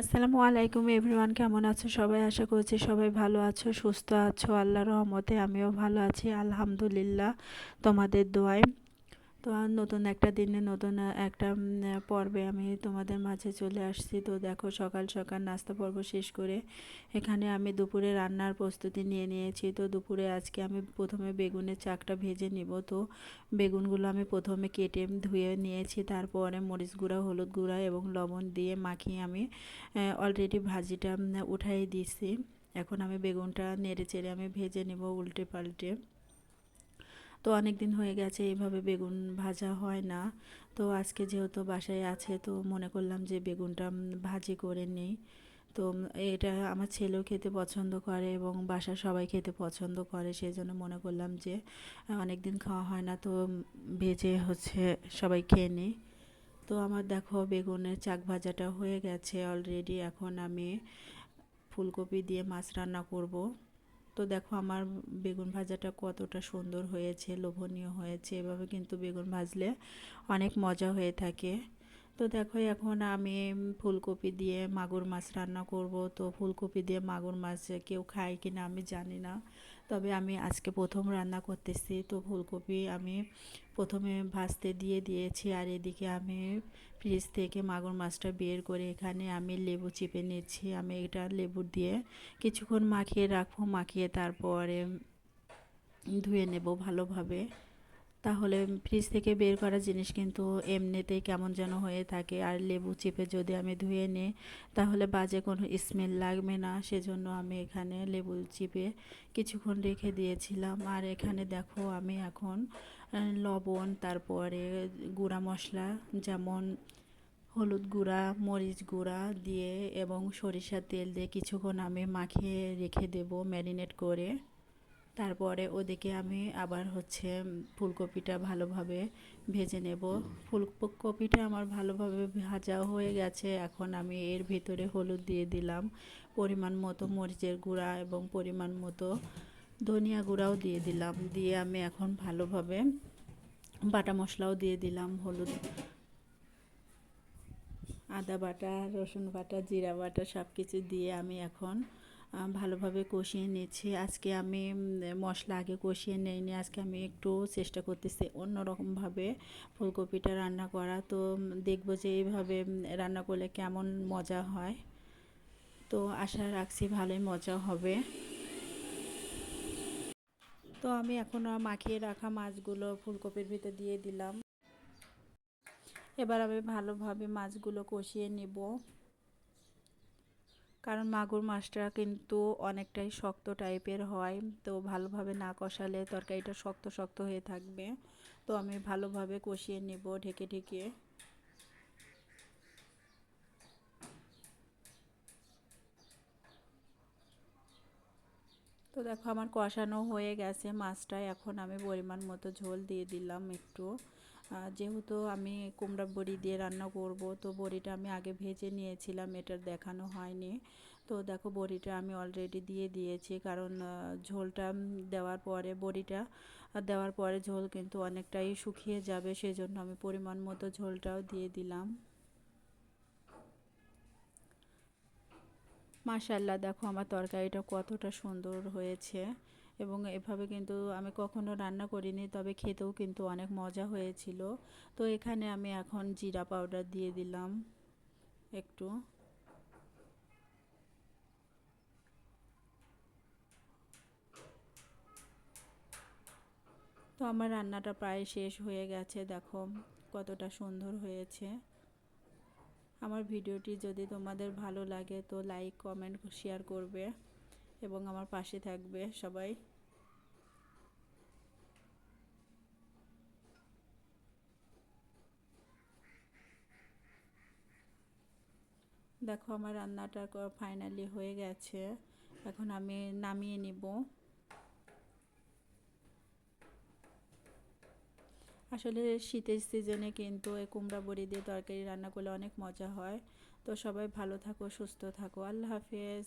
আসসালামু আলাইকুম এভরিওয়ান, কেমন আছো সবাই? আশা করছি সবাই ভালো আছো, সুস্থ আছো, আল্লাহর রহমতে আমিও ভালো আছি, আলহামদুলিল্লাহ তোমাদের দোয়ায়। তো আর নতুন একটা দিনে নতুন একটা পর্বে আমি তোমাদের মাঝে চলে আসছি। তো দেখো সকাল সকাল নাস্তা পর্ব শেষ করে এখানে আমি দুপুরে রান্নার প্রস্তুতি নিয়ে নিয়েছি। তো দুপুরে আজকে আমি প্রথমে বেগুনের চাকটা ভেজে নিব। তো বেগুনগুলো আমি প্রথমে কেটে ধুয়ে নিয়েছি। তারপরে মরিচ গুঁড়া, হলুদ গুঁড়া এবং লবণ দিয়ে মাখিয়ে আমি অলরেডি ভাজিটা উঠাই দিয়েছি এখন আমি বেগুনটা নেড়ে চেড়ে আমি ভেজে নেব উল্টে পাল্টে। তো অনেক দিন হয়ে গেছে এইভাবে বেগুন ভাজা হয় না। তো আজকে যেহেতু বাসায় আছে, তো মনে করলাম যে বেগুনটা ভাজি করে নিই। তো এটা আমার ছেলেও খেতে পছন্দ করে এবং বাসার সবাই খেতে পছন্দ করে সেই জন্য মনে করলাম যে অনেক দিন খাওয়া হয় না, তো ভেজে হচ্ছে সবাই খেয়ে নিই। তো আমার দেখো বেগুনের চাক ভাজাটা হয়ে গেছে অলরেডি এখন আমি ফুলকপি দিয়ে মাছ রান্না করব। তো দেখো আমার বেগুন ভাজাটা কতটা সুন্দর হয়েছে, লোভনীয় হয়েছে। এভাবে কিন্তু বেগুন ভাজলে অনেক মজা হয়ে থাকে। তো দেখো এখন আমি ফুলকপি দিয়ে মাগুর মাছ রান্না করব। তো ফুলকপি দিয়ে মাগুর মাছ কেউ খায় কি না আমি জানি না। তবে আমি আজকে প্রথম রান্না করতেছি, তো ফুলকপি আমি প্রথমে ভাজতে দিয়ে দিয়েছি। আর এদিকে আমি ফ্রিজ থেকে মাগুর মাছটা বের করে এখানে আমি লেবু চিপে নিচ্ছি। আমি এটা লেবু দিয়ে কিছুক্ষণ মাখিয়ে রাখব, মাখিয়ে তারপরে ধুয়ে নেব ভালোভাবে। তাহলে ফ্রিজ থেকে বের করা জিনিস কিন্তু এমনিতেই কেমন যেন হয়ে থাকে। আর লেবু চিপে যদি আমি ধুয়ে নিই, তাহলে বাজে কোনো স্মেল লাগবে না। সেজন্য আমি এখানে লেবু চিপে কিছুক্ষণ রেখে দিয়েছিলাম। আর এখানে দেখো আমি এখন লবণ, তারপরে গুঁড়া মশলা, যেমন হলুদ গুঁড়া, মরিচ গুঁড়া দিয়ে এবং সরিষার তেল দিয়ে কিছুক্ষণ আমি মাখিয়ে রেখে দেব ম্যারিনেট করে। তারপরে ওদিকে আমি আবার হচ্ছে ফুলকপিটা ভালোভাবে ভেজে নেব। ফুলকপিটা আমার ভালোভাবে ভাজা হয়ে গেছে। এখন আমি এর ভিতরে হলুদ দিয়ে দিলাম। পরিমাণ মতো মরিচের গুঁড়া এবং পরিমাণ মতো ধনিয়া গুঁড়াও দিয়ে দিলাম। দিয়ে আমি এখন ভালোভাবে বাটা মশলাও দিয়ে দিলাম হলুদ। আদা বাটা, রসুন বাটা, জিরা বাটা সব কিছু দিয়ে আমি এখন ভালোভাবে কষিয়ে নিয়েছি আজকে আমি মশলা আগে কষিয়ে নেইনি, আজকে আমি একটু চেষ্টা করতেছি অন্যরকমভাবে ফুলকপিটা রান্না করা। তো দেখব যে এইভাবে রান্না করলে কেমন মজা হয়। তো, আশা রাখছি ভালোই মজা হবে। তো, আমি এখন মাখিয়ে রাখা মাছগুলো ফুলকপির ভিতর দিয়ে দিলাম। এবার আমি ভালোভাবে মাছগুলো কষিয়ে নেব। কারণ মাগুর মাছটা কিন্তু অনেকটাই শক্ত টাইপের হয়, তো ভালোভাবে না কষালে তরকারিটা শক্ত শক্ত হয়ে থাকবে। তো আমি ভালোভাবে কষিয়ে নেব ঢেকে ঢেকে। তো দেখো আমার কষানো হয়ে গেছে মাছটা, এখন আমি পরিমাণ মতো ঝোল দিয়ে দিলাম একটু। যেহেতু আমি কুমড়া বড়ি দিয়ে রান্না করব, তো বড়িটা আমি আগে ভেজে নিয়েছিলাম, এটার দেখানো হয়নি। তো দেখো, বড়িটা আমি অলরেডি দিয়ে দিয়েছি, কারণ ঝোলটা দেওয়ার পরে, বড়িটা দেওয়ার পরে ঝোল কিন্তু অনেকটাই শুকিয়ে যাবে, সেজন্য আমি পরিমাণ মতো ঝোলটাও দিয়ে দিলাম। মাশাল্লাহ দেখো আমার তরকারিটা কতটা সুন্দর হয়েছে। এবং এভাবে কিন্তু আমি কখনো রান্না করিনি, তবে খেতেও কিন্তু অনেক মজা হয়েছিল। তো এখানে আমি এখন জিরা পাউডার দিয়ে দিলাম একটু। তো আমার রান্নাটা প্রায় শেষ হয়ে গেছে, দেখো কতটা সুন্দর হয়েছে। আমার ভিডিওটি যদি তোমাদের ভালো লাগে তো লাইক কমেন্ট শেয়ার করবে। এবং আমার পাশে থাকবে সবাই। দেখো আমার রান্নাটা ফাইনালি হয়ে গেছে। এখন আমি নামিয়ে নিব। আসলে শীতের সিজনে কিন্তু এই কুমড়া বড়ি দিয়ে তরকারি রান্না করলে অনেক মজা হয়। তো সবাই ভালো থাকো, সুস্থ থাকো। আল্লাহ হাফেজ।